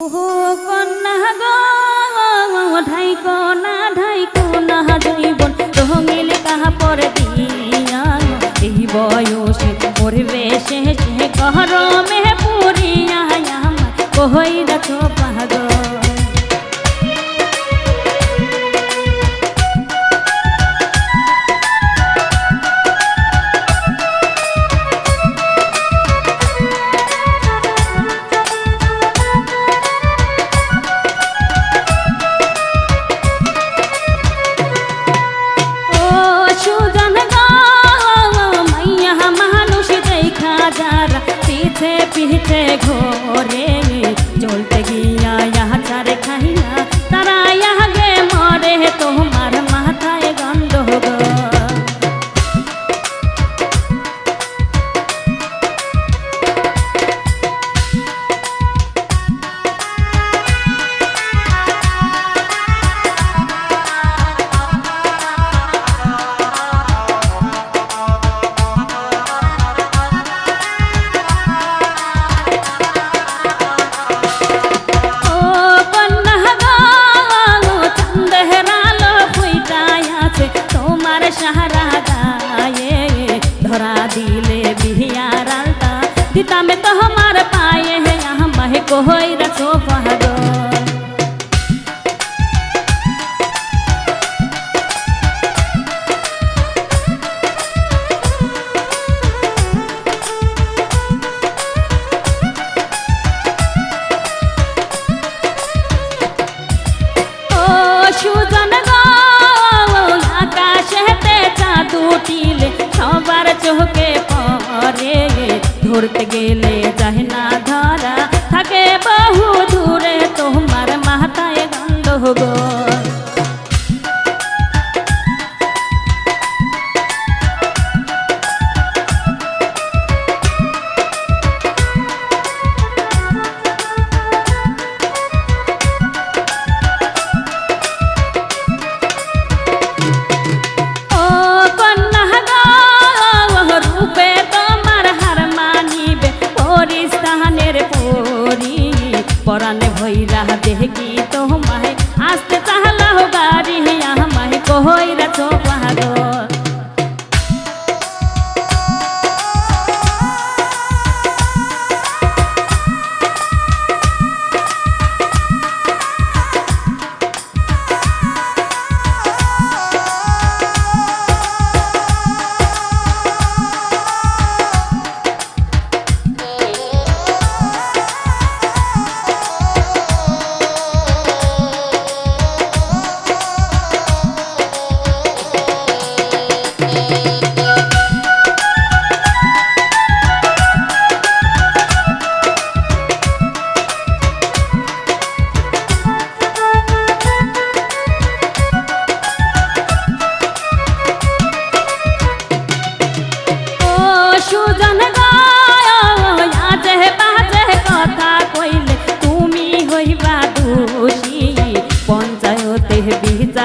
কন্যা গো ঢাই কনা ঢাই কোনা জৈবন। রঙিল কাহা পর দিয়া এই বয়সে পরিবেশে সে গরমে পুরিয়া আমার। কহই রাখো পিছে পিছে आए धरा दिले बिहार दिता में तो हमार पाए है यहाँ महको हो ধরতে গেলে তো পাগল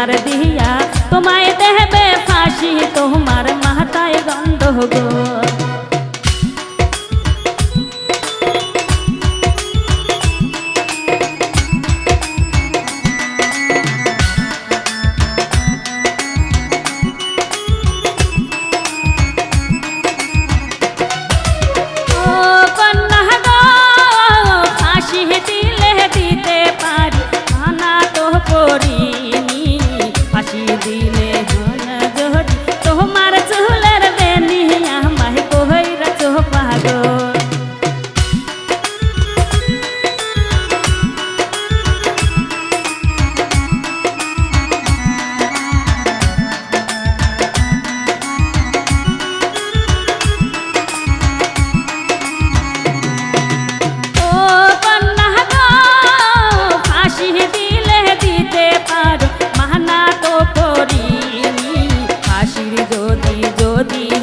বিচার দিয়া। তোমায় দেবে ফাঁসি তোমার মাথায় গন্ধ গো। যদি